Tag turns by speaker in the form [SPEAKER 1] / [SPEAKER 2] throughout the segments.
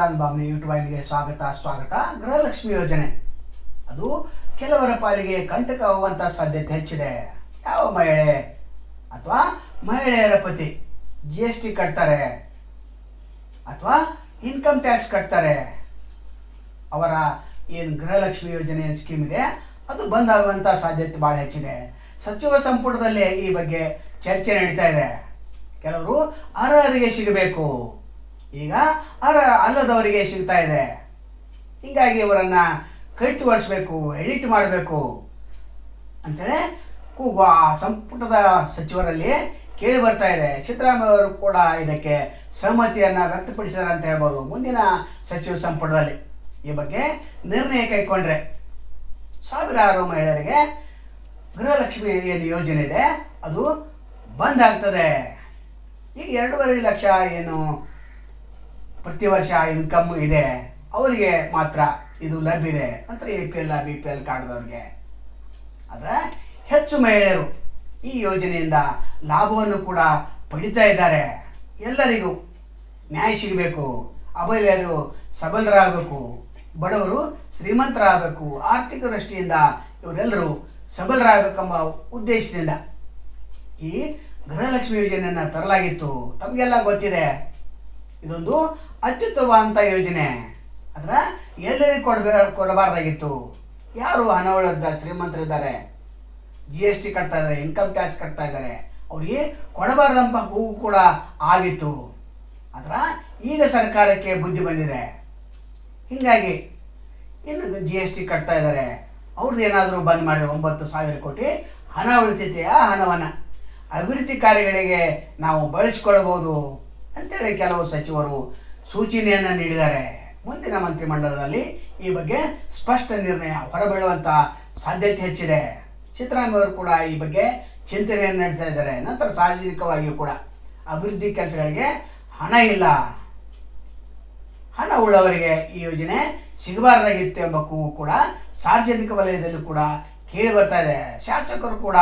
[SPEAKER 1] ಸದಾನ್ ಬಾಬ್ನಿ YouTube ವಾಹಿನಿಗೆ ಸ್ವಾಗತ ಸ್ವಾಗತ. ಗೃಹಲಕ್ಷ್ಮಿ ಯೋಜನೆ. ಅದು ಕೆಲವರ ಪಾಲಿಗೆ ಕಂಟಕ ಆಗುವಂಥ ಸಾಧ್ಯತೆ ಹೆಚ್ಚಿದೆ. ಯಾವ ಮಹಿಳೆ ಅಥವಾ ಮಹಿಳೆಯರ ಪತಿ ಜಿ ಎಸ್ ಟಿ ಕಟ್ತಾರೆ ಅಥವಾ ಇನ್ಕಮ್ ಟ್ಯಾಕ್ಸ್ ಕಟ್ತಾರೆ, ಅವರ ಏನು ಗೃಹಲಕ್ಷ್ಮಿ ಯೋಜನೆ ಏನು ಸ್ಕೀಮ್ ಇದೆ, ಅದು ಬಂದ್ ಆಗುವಂಥ ಸಾಧ್ಯತೆ ಭಾಳ ಹೆಚ್ಚಿದೆ. ಸಚಿವ ಸಂಪುಟದಲ್ಲಿ ಈ ಬಗ್ಗೆ ಚರ್ಚೆ ನಡೀತಾ ಇದೆ. ಕೆಲವರು ಅರ್ಹರಿಗೆ ಸಿಗಬೇಕು. ಈಗ ಅರ ಅಲ್ಲದವರಿಗೆ ಸಿಗ್ತಾ ಇದೆ. ಹೀಗಾಗಿ ಇವರನ್ನು ಕಡಿತಗೊಳಿಸ್ಬೇಕು ಎಡಿಟ್ ಮಾಡಬೇಕು. ಅಂತೇಳಿ ಕೂಗು ಆ ಸಂಪುಟದ ಸಚಿವರಲ್ಲಿ ಕೇಳಿ ಬರ್ತಾ ಇದೆ. ಸಿದ್ದರಾಮಯ್ಯ ಅವರು ಕೂಡ ಇದಕ್ಕೆ ಸಹಮತಿಯನ್ನು ವ್ಯಕ್ತಪಡಿಸಿದ್ದಾರೆ ಅಂತ ಹೇಳ್ಬೋದು. ಮುಂದಿನ ಸಚಿವ ಸಂಪುಟದಲ್ಲಿ ಈ ಬಗ್ಗೆ ನಿರ್ಣಯ ಕೈಗೊಂಡ್ರೆ ಸಾವಿರಾರು ಮಹಿಳೆಯರಿಗೆ ಗೃಹಲಕ್ಷ್ಮಿ ಏನು ಯೋಜನೆ ಇದೆ. ಅದು ಬಂದ್ ಆಗ್ತದೆ. ಈಗ ಎರಡೂವರೆ ಲಕ್ಷ ಏನು ಪ್ರತಿ ವರ್ಷ ಇನ್ಕಮ್ ಇದೆ, ಅವರಿಗೆ ಮಾತ್ರ ಇದು ಲಭ್ಯ ಇದೆ ಅಂತ A P L B P L ಕಾರ್ಡ್ದವ್ರಿಗೆ ಆದರೆ ಹೆಚ್ಚು ಮಹಿಳೆಯರು ಈ ಯೋಜನೆಯಿಂದ ಲಾಭವನ್ನು ಕೂಡ ಪಡಿತಾ ಇದ್ದಾರೆ. ಎಲ್ಲರಿಗೂ ನ್ಯಾಯ ಸಿಗಬೇಕು ಅಬಲೆಯರು ಸಬಲರಾಗಬೇಕು, ಬಡವರು ಶ್ರೀಮಂತರಾಗಬೇಕು, ಆರ್ಥಿಕ ದೃಷ್ಟಿಯಿಂದ ಇವರೆಲ್ಲರೂ ಸಬಲರಾಗಬೇಕೆಂಬ ಉದ್ದೇಶದಿಂದ ಈ ಗೃಹಲಕ್ಷ್ಮಿ ಯೋಜನೆಯನ್ನು ತರಲಾಗಿತ್ತು. ತಮಗೆಲ್ಲ ಗೊತ್ತಿದೆ. ಇದೊಂದು ಅತ್ಯುತ್ತಮವಾದಂಥ ಯೋಜನೆ. ಅದರ ಎಲ್ಲರಿಗೂ ಕೊಡಬೇ, ಕೊಡಬಾರ್ದಾಗಿತ್ತು. ಯಾರು ಹಣವಳದ ಶ್ರೀಮಂತರಿದ್ದಾರೆ ಜಿ ಎಸ್ ಟಿ ಕಟ್ತಾ ಇದ್ದಾರೆ ಇನ್ಕಮ್ ಟ್ಯಾಕ್ಸ್ ಕಟ್ತಾ ಇದ್ದಾರೆ, ಅವ್ರಿಗೆ ಕೊಡಬಾರ್ದಂಬ ಕೂಗು ಕೂಡ ಆಗಿತ್ತು. ಅದರ ಈಗ ಸರ್ಕಾರಕ್ಕೆ ಬುದ್ಧಿ ಬಂದಿದೆ. ಹೀಗಾಗಿ ಇನ್ನು ಜಿ ಎಸ್ ಟಿ ಕಟ್ತಾ ಇದ್ದಾರೆ. ಅವ್ರದ್ದು ಏನಾದರೂ ಬಂದ್ ಮಾಡಿದ್ರೆ ಒಂಬತ್ತು ಸಾವಿರ ಕೋಟಿ ಹಣ ಉಳಿತೈತೆ ಆ ಹಣವನ್ನು. ಅಭಿವೃದ್ಧಿ ಕಾರ್ಯಗಳಿಗೆ ನಾವು ಬಳಸ್ಕೊಳ್ಬೋದು ಅಂತೇಳಿ ಕೆಲವು ಸಚಿವರು ಸೂಚನೆಯನ್ನು ನೀಡಿದ್ದಾರೆ. ಮುಂದಿನ ಮಂತ್ರಿಮಂಡಲದಲ್ಲಿ ಈ ಬಗ್ಗೆ ಸ್ಪಷ್ಟ ನಿರ್ಣಯ ಹೊರಬೀಳುವಂಥ ಸಾಧ್ಯತೆ ಹೆಚ್ಚಿದೆ. ಸಿದ್ದರಾಮಯ್ಯ ಅವರು ಕೂಡ ಈ ಬಗ್ಗೆ ಚಿಂತನೆಯನ್ನು ನಡೆಸ್ತಾ ಇದ್ದಾರೆ. ನಂತರ ಸಾರ್ವಜನಿಕವಾಗಿಯೂ ಕೂಡ ಅಭಿವೃದ್ಧಿ ಕೆಲಸಗಳಿಗೆ ಹಣ ಇಲ್ಲ. ಹಣ ಉಳ್ಳವರಿಗೆ ಈ ಯೋಜನೆ ಸಿಗಬಾರ್ದಾಗಿತ್ತು ಎಂಬ ಕೂಡ ಸಾರ್ವಜನಿಕ ವಲಯದಲ್ಲಿ ಕೂಡ ಕೇಳಿ ಬರ್ತಾ ಇದೆ. ಶಾಸಕರು ಕೂಡ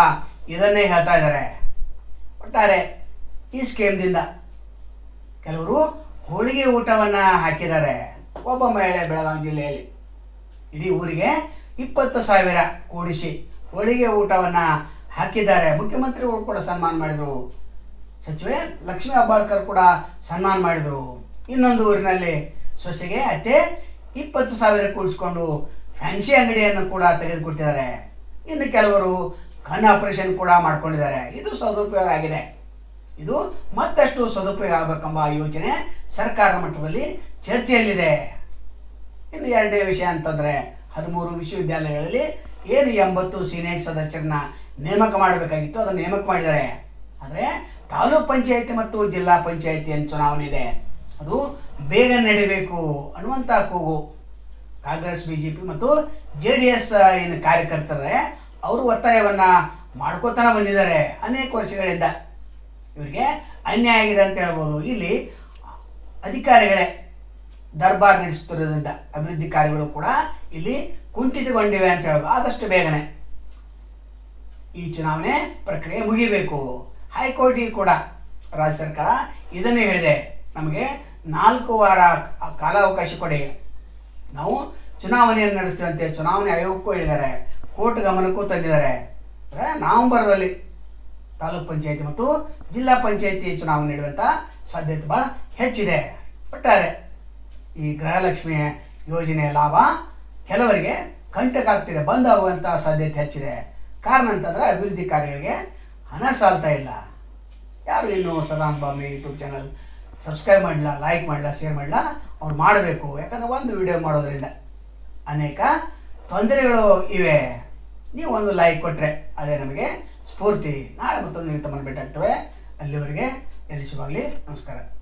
[SPEAKER 1] ಇದನ್ನೇ ಹೇಳ್ತಾ ಇದ್ದಾರೆ. ಒಟ್ಟಾರೆ ಈ ಸ್ಕೀಮ್ದಿಂದ ಕೆಲವರು ಹೋಳಿಗೆ ಊಟವನ್ನು ಹಾಕಿದ್ದಾರೆ. ಒಬ್ಬ ಮಹಿಳೆ ಬೆಳಗಾವಿ ಜಿಲ್ಲೆಯಲ್ಲಿ. ಇಡೀ ಊರಿಗೆ ಇಪ್ಪತ್ತು ಸಾವಿರ ಕೂಡಿಸಿ ಹೋಳಿಗೆ ಊಟವನ್ನು ಹಾಕಿದ್ದಾರೆ. ಮುಖ್ಯಮಂತ್ರಿಗಳು ಕೂಡ ಸನ್ಮಾನ ಮಾಡಿದರು. ಸಚಿವೆ ಲಕ್ಷ್ಮೀ ಹೆಬ್ಬಾಳ್ಕರ್ ಕೂಡ ಸನ್ಮಾನ ಮಾಡಿದರು. ಇನ್ನೊಂದು ಊರಿನಲ್ಲಿ ಸೊಸೆಗೆ ಅತ್ತೆ ಇಪ್ಪತ್ತು ಸಾವಿರ ಕೂಡಿಸ್ಕೊಂಡು ಫ್ಯಾನ್ಸಿ ಅಂಗಡಿಯನ್ನು ಕೂಡ ತೆಗೆದುಕೊಟ್ಟಿದ್ದಾರೆ. ಇನ್ನು ಕೆಲವರು ಕಣ್ಣು ಆಪರೇಷನ್ ಕೂಡ ಮಾಡ್ಕೊಂಡಿದ್ದಾರೆ. ಇದು ಸದುಪಯೋಗ ಆಗಿದೆ. ಇದು ಮತ್ತಷ್ಟು ಸದುಪಯೋಗ ಆಗಬೇಕೆಂಬ ಯೋಚನೆ ಸರ್ಕಾರ ಮಟ್ಟದಲ್ಲಿ ಚರ್ಚೆಯಲ್ಲಿದೆ. ಇನ್ನು ಎರಡನೇ ವಿಷಯ ಅಂತಂದರೆ ಹದಿಮೂರು ವಿಶ್ವವಿದ್ಯಾಲಯಗಳಲ್ಲಿ ಏನು ಎಂಬತ್ತು ಸೀನಿಯರ್ ಸದಸ್ಯರನ್ನ ನೇಮಕ ಮಾಡಬೇಕಾಗಿತ್ತು, ಅದನ್ನು ನೇಮಕ ಮಾಡಿದ್ದಾರೆ. ಆದರೆ ತಾಲೂಕ್ ಪಂಚಾಯತಿ ಮತ್ತು ಜಿಲ್ಲಾ ಪಂಚಾಯತಿ ಚುನಾವಣೆ ಇದೆ, ಅದು ಬೇಗ ನಡೀಬೇಕು ಅನ್ನುವಂಥ ಕೂಗು. ಕಾಂಗ್ರೆಸ್ ಬಿ ಜೆ ಪಿ ಮತ್ತು ಜೆ ಡಿ ಎಸ್ ಏನು ಕಾರ್ಯಕರ್ತರೇ, ಅವರು ಒತ್ತಾಯವನ್ನು ಮಾಡ್ಕೋತಾನೆ ಬಂದಿದ್ದಾರೆ ಅನೇಕ ವರ್ಷಗಳಿಂದ. ಇವರಿಗೆ ಅನ್ಯಾಯ ಆಗಿದೆ ಅಂತ ಹೇಳ್ಬೋದು. ಇಲ್ಲಿ ಅಧಿಕಾರಿಗಳೇ ದರ್ಬಾರ್ ನಡೆಸುತ್ತಿರೋದ್ರಿಂದ ಅಭಿವೃದ್ಧಿ ಕಾರ್ಯಗಳು ಕೂಡ ಇಲ್ಲಿ ಕುಂಠಿತಗೊಂಡಿವೆ ಅಂತ ಹೇಳ್ಬೋದು. ಆದಷ್ಟು ಬೇಗನೆ ಈ ಚುನಾವಣೆ ಪ್ರಕ್ರಿಯೆ ಮುಗಿಬೇಕು. ಹೈಕೋರ್ಟಿಗೆ ಕೂಡ ರಾಜ್ಯ ಸರ್ಕಾರ ಇದನ್ನು ಹೇಳಿದೆ. ನಮಗೆ ನಾಲ್ಕು ವಾರ ಕಾಲಾವಕಾಶ ಕೊಡಿ. ನಾವು ಚುನಾವಣೆಯನ್ನು ನಡೆಸುವಂತೆ ಚುನಾವಣೆ ಆಯೋಗಕ್ಕೂ ಹೇಳಿದ್ದಾರೆ. ಕೋರ್ಟ್ ಗಮನಕ್ಕೂ ತಂದಿದ್ದಾರೆ. ಅಂದರೆ ನವೆಂಬರ್ದಲ್ಲಿ ತಾಲೂಕ್ ಪಂಚಾಯತಿ ಮತ್ತು ಜಿಲ್ಲಾ ಪಂಚಾಯತಿ ಚುನಾವಣೆ ನಡೆಯುವಂಥ ಸಾಧ್ಯತೆ ಭಾಳ ಹೆಚ್ಚಿದೆ. ಒಟ್ಟಾರೆ ಈ ಗೃಹಲಕ್ಷ್ಮಿ ಯೋಜನೆಯ ಲಾಭ ಕೆಲವರಿಗೆ ಕಂಟಕ ಆಗ್ತಿದೆ ಬಂದ್ ಆಗುವಂಥ ಸಾಧ್ಯತೆ ಹೆಚ್ಚಿದೆ. ಕಾರಣ ಅಂತಂದರೆ ಅಭಿವೃದ್ಧಿ ಕಾರ್ಯಗಳಿಗೆ ಹಣ ಸಾಲ್ತಾ ಇಲ್ಲ. ಯಾರು ಇನ್ನೂ Saddam Bombay YouTube channel subscribe ಮಾಡಲ ಲೈಕ್ ಮಾಡಲ್ಲ ಶೇರ್ ಮಾಡಲ್ಲ ಅವ್ರು ಮಾಡಬೇಕು. ಯಾಕಂದರೆ ಒಂದು ವಿಡಿಯೋ ಮಾಡೋದ್ರಿಂದ ಅನೇಕ ತೊಂದರೆಗಳು ಇವೆ. ನೀವು ಒಂದು ಲೈಕ್ ಕೊಟ್ಟರೆ ಅದೇ ನಮಗೆ ಸ್ಫೂರ್ತಿ. ನಾಳೆ ಮತ್ತೊಂದು ತಮ್ಮನ್ನು ಭೇಟಿ ಆಗ್ತವೆ. ಅಲ್ಲಿವರೆಗೆ ಎಲ್ಲಿ ಶುಭಾಗಲಿ. ನಮಸ್ಕಾರ.